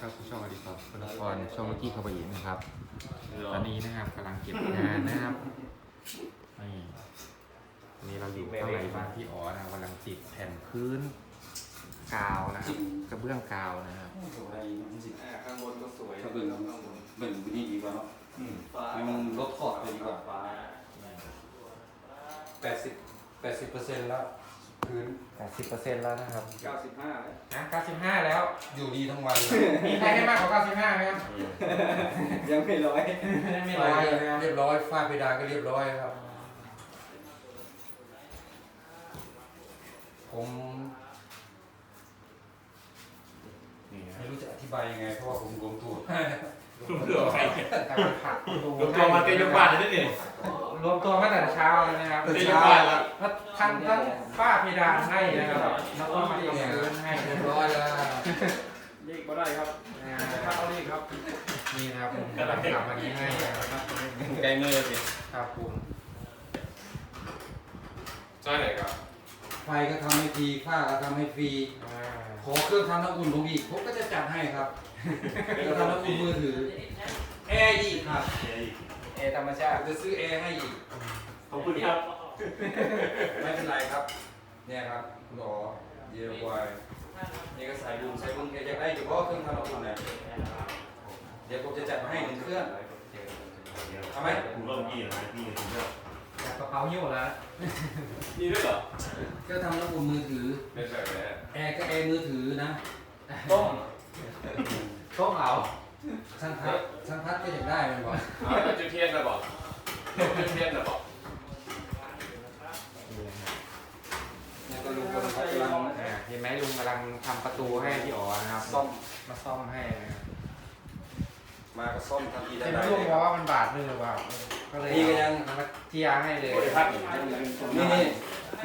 ครับผู้ช่องอดีตคนละครช่องเมื่อกี้เข้าไปอีกนะครับ ตอนนี้นะครับกำลังเก็บงานนะครับนี่ตอนนี้เราอยู่ข้างในบ้านพี่อ๋อนะครับกำลังติดแผ่นพื้นกาวนะครับกระเบื้องกาวนะครับข้างบนก็สวยถ้าเบิ่งเบิ่งนี่ดีกว่าเนาะให้มันลดขอดไปดีกว่าฟ้าแปดสิบแปดสิบเปอร์เซ็นต์แล้ว พื้น80%แล้วนะครับเก้าสิบห้าเลยนะ95 แล้ว อยู่ดีทั้งวันมีใครให้มากกว่า95ไหมครับยังไม่ร้อยไม่ไฟร้อยเลยนะครับเรียบร้อยฝ้าเพดานก็เรียบร้อยครับ ผมไม่รู้จะอธิบายยังไง เพราะว่าผมรวมตัวเหลือใครกำลังขัดประตูรวมตัวมาเต็มยกบ้านเลยนี่รวมตัวมาแต่เช้าเลยนะครับเต็มยกบ้านแล้วทั้งทั้ง ฝ้าเพดานให้นะครับแล้วก็มาทำพื้นให้เรียบร้อยแล้วเลขก็ได้ครับอ่าถ้าเอาเลขครับ นี่นะครับผมกำลังทำอันนี้ให้นะครับไกลมือสิครับผมใช่ไหนครับไฟก็ทำให้ฟรีฝ้าก็ทำให้ฟรีอ่าขอเครื่องทำน้ำอุ่นผมอีกผมก็จะจัดให้ครับเครื่องทำน้ำอุ่นมือถือแอร์อีกครับเอธรรมชาผติมจะซื้อแอร์ให้อีกขอบคุณครับ ไม่เป็นไรครับ เนี่ยครับคุณอ๋อเดียวไวนี่ก็ใส่บุญใส่บุญแกอยากได้อยู่เพราะเครื่องทำน้ำอุ่นเนี่ยเดี๋ยวผมจะจัดมาให้หนึ่งเครื่องทำไหมผมเริ่มยี่แล้วพี่ถึงเริ่มจากกระเป๋าหิ้วแล้วนี่ด้วยเหรอเครื่องทำน้ำอุ่นมือถือเป็นแบบนี้แอร์ก็แอร์มือถือนะต้มต้มเอาช่างพัดช่างพัดก็อยากได้มันบอกเอาแล้วจุดเทียนนะบอกจุดเทียนนะบอก เนี่ยก็ ลุงคนเขากำลังอ่าเห็นไหมลุงกำลังทำประตูให้พี่อ๋อนะครับซ่อมมาซ่อมให้นะครับมาก็ซ่อมทันทีทัเห็นนใดไหมลุงบอกว่ามันบาดมือหรือเปล่าก็เลยนี่ก็ยังเอามาเทียร์ให้เลย โอ้ยพัดอีกนี่นี่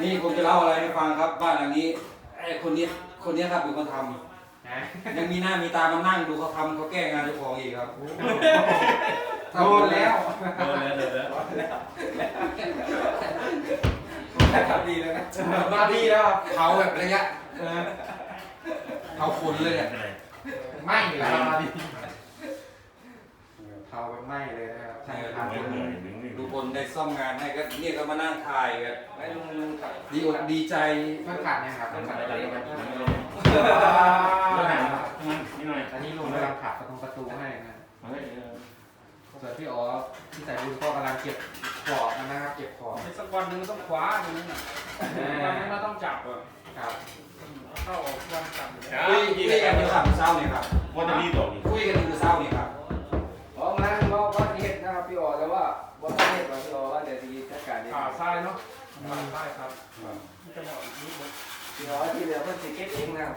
นี่ผมจะเล่าอะไรให้ฟังครับบ้านหลังนี้ไอ้คนนี้คนนี้ครับเป็นคนทำนะยังมีหน้ามีตามานั่งดูเขาทำเขาแก้งานเจ้าของอีกครับโดนแล้วเดินแล้วเดินแล้ว ทำดีเลยนะมาดีแล้วครับเผาแบบระยะเออเผาขนเลยเนี่ยไหม้แล้วมาดีเผาแบบไหม้เลยนะครับใช่ครับไม่เหนื่อยหนึ่งลุงพลได้ซ่อมงานให้ก็เนี่ยก็มานั่งถ่ายกันไอ้ลุงลุงขับดีอกดีใจเพิ่งขัดเนี่ยครับต้เพิ่องงขัขัดดอะไรได้กัเลยนนะนี่หน่อยอันนี้ลุงกำลังขัดประตูประตูให้นะเฮ้ย ส่วนพี่อ๋อที่ใส่บุญก็กำลังเก็บขอบนะครับ เก็บขอบไอ้สักวันหนึงมันต้องคว้าตรงนั้นน่ะวันนึงเราต้องจับอะครับเข้าออกวันจับอยู่แล้วคุยคุยกันอยู่สามเช้าเนี่ยครับว่าจะรีบต่อนี่คุยกันอยู่เช้าเนี่ยครับอ๋อมาเราวัดเหตุนะครับพี่อ๋อแต่ว่าวัดเหตุว่าพี่อ๋อว่าเดี๋ยวจะจัดการเองขาซ้ายเนาะขาซ้ายครับจะบอกนี้หมดพี่อ๋อที่เหลือเพิ่นสิเก็บเองนะครับ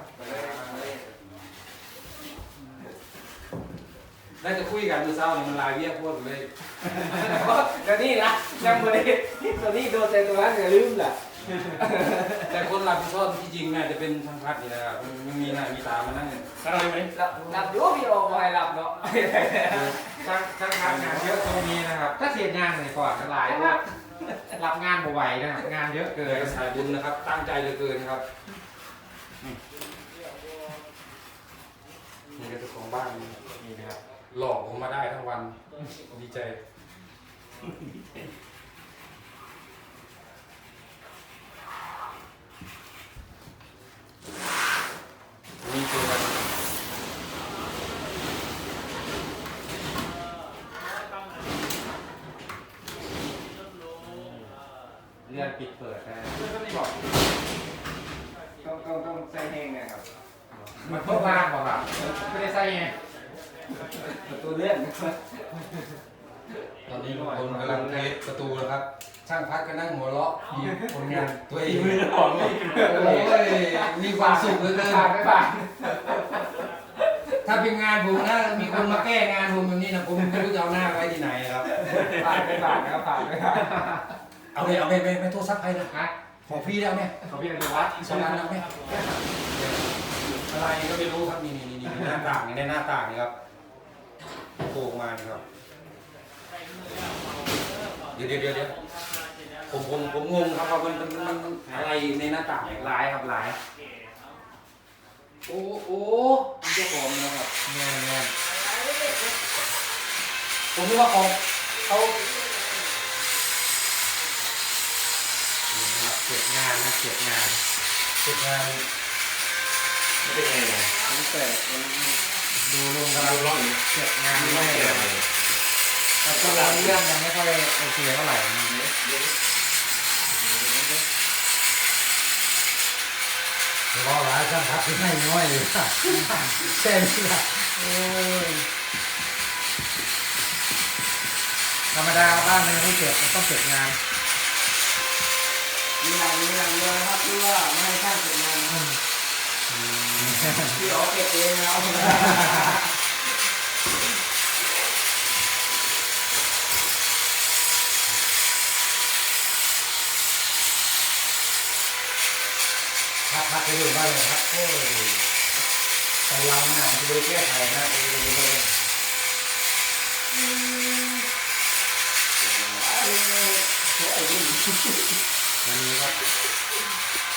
ไปเลยไปเลยได้จะคุยกันอยู่เช้าเนี่ยมันลายเวียโคตรเลยเดี๋ยวนี้นะยังไม่ได้ที่ตัวนี้โดนใจตัวนั้นอย่าลืมล่ะแต่คนรับผิดชอบที่จริงน่าจะเป็นช่างพัดนี่นะครับมันมีหน้ามีตามานั่งอะไรไหมรับรับอยู่พี่อ๋อไม่รับเนาะช่างช่างทำงานเยอะตรงนี้นะครับ ถ้าเสียงานหน่อยก่อนก็หลายว่ารับงานบ่ไหวนะครับงานเยอะเกิเกินดสายบุญนะครับ ตั้งใจเหลือเกินครับนี่ก็เจ้าของบ้านนี่นี่นะครับ หลอกผมมาได้ทั้งวัน ดีใจนี่คือแบบเลื่อนปิดเปิดนะเพื่อนก็นี่บอกต้องต้องต้องใส่แห้งนะครับมันเพิ่มล่างกว่าครับไม่ได้ใส่ไง ประตูเลื่อนตอนนี้ลุงพลกำลังเทสประตูนะครับ ช่างพัดก็นั่งหัวเราะมีผลงานตัวเองมือหอมเลยโอ้ยมีความสุขเหลือเกินผ่านไม่ผ่านถ้าเป็นงานผมนะมีคนมาแก้งานผมแบบนี้นะผมไม่รู้จะเอาหน้าไว้ที่ไหนครับผ่านไม่ผ่านนะครับผ่านไม่ผ่านเอาไปเอาไปไปไปโทรศัพท์ใครนะนะของพี่แล้วเนี่ยเขาพี่อนุวัฒน์สองอันแล้วเนี่ยอะไรก็ไม่รู้ครับนี่นี่นี่นี่หน้าต่างนี่ในหน้าต่างนี่ครับ โกงมานี่ครับเดี๋ยวเดี๋ยวเดี๋ยวผมผมผมงงครับว่ามันมันมันอะไรในหน้าต่างหลายครับหลาย โอ้โอ้เจ้าของนะครับงานงานผมคิดว่าของเขานี่นะครัเก็บงานนะเก็บงานเก็บงานไม่เป็นไงนะมันแตกมัน ดูลุงกำลังร้อนอยู่เก็บงานไม่ไม่เป็นเลไรยแต่ตัวเราเรื่องยังไม่ค่อยโอเคเท่าไหร่นะรอหลายช่างพักที่ให้น้อยเลยแค่นี้ละโอ้ยธรรมดาบ้านมันไม่เก็บมันต้องเก็บงานมีหลังมีหลังเดียวนะครับที่ว่าไม่ให้ช่างเก็บงาน นะที่อ๋อเก็บเองนะเอาพักพักไปดูบ้านเลยครับโอ้ยแต่เราเนี่ยมันจะไปแก้ไขนะไปดูไปดูวันนี้ก็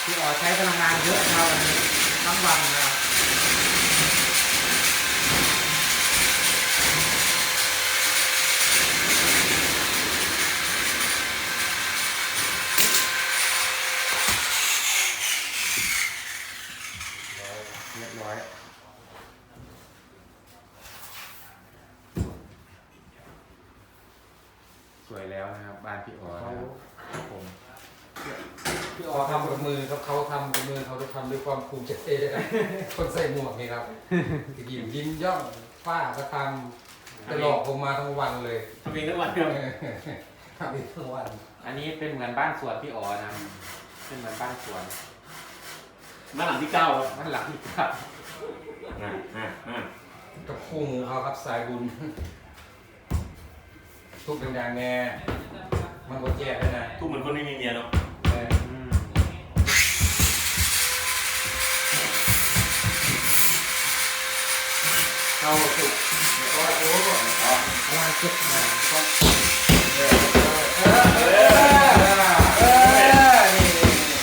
พี่อ๋อใช้พลังงานเยอะนะครับวันนี้ ทั้งวันนะครับเรียบร้อยสวยแล้วนะครับ บ้านพี่อ๋อนะครับผม พี่ออทำกับมือครับเขาทำกับมือเขาจะทำด้วยความภูมิใจนะครับคนใส่หมวกนี่ครับยิ้มยิ้มย่องป้าก็ทำจะหลอกผมมาทั้งวันเลยทำเองทุกวันครับทำอีกทั้งวัน อันนี้เป็นเหมือนบ้านสวนพี่อ๋อนะเป็นเหมือนบ้านสวนมาหลังที่เก้าครับบ้านหลังที่ครับอ่าอ่าอ่ากับคู่หมูเขาครับสายบุญ ทุกดังๆแน่มันก็แย่เลยนะทุกเหมือนคนไม่มีเมียเนาะ เข้าสุกเดี๋ยวก็โอ้ก่อนอ๋อกำลังเก็บงานเออเออเออเออนี่นี่นี่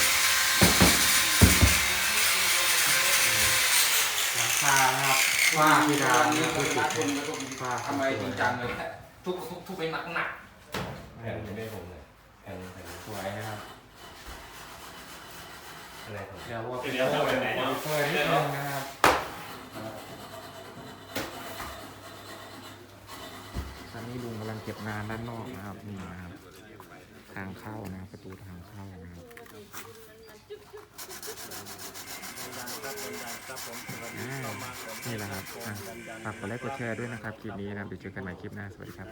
หลังคานะครับว่าพี่พี่ดาดาววนี่นี่คืคืออจุตัดดเด่ทุนนแล้วก็ฝ้าทำไมจริงจังเลยทุกทุกทุกเป็นหนักหนักแผ่นไม่ได้ผมเลยแผ่นแผ่นสวยนะครับอะไรผมเดี๋ยวว่าเดี๋ยวเข้าไปไหนเนาะเปิดนิดนึงนะครับตอ นี้ลุงกำลังเก็บงานด้านนอกนะครับนี่นะครับ ทางเข้านะประตูทางเข้านะครับนี่แหละครับฝากกดไลค์กดแชร์ด้วยนะครับคลิปนี้นะครับเดี๋ยวเจอกันใหม่คลิปหน้าสวัสดีครับ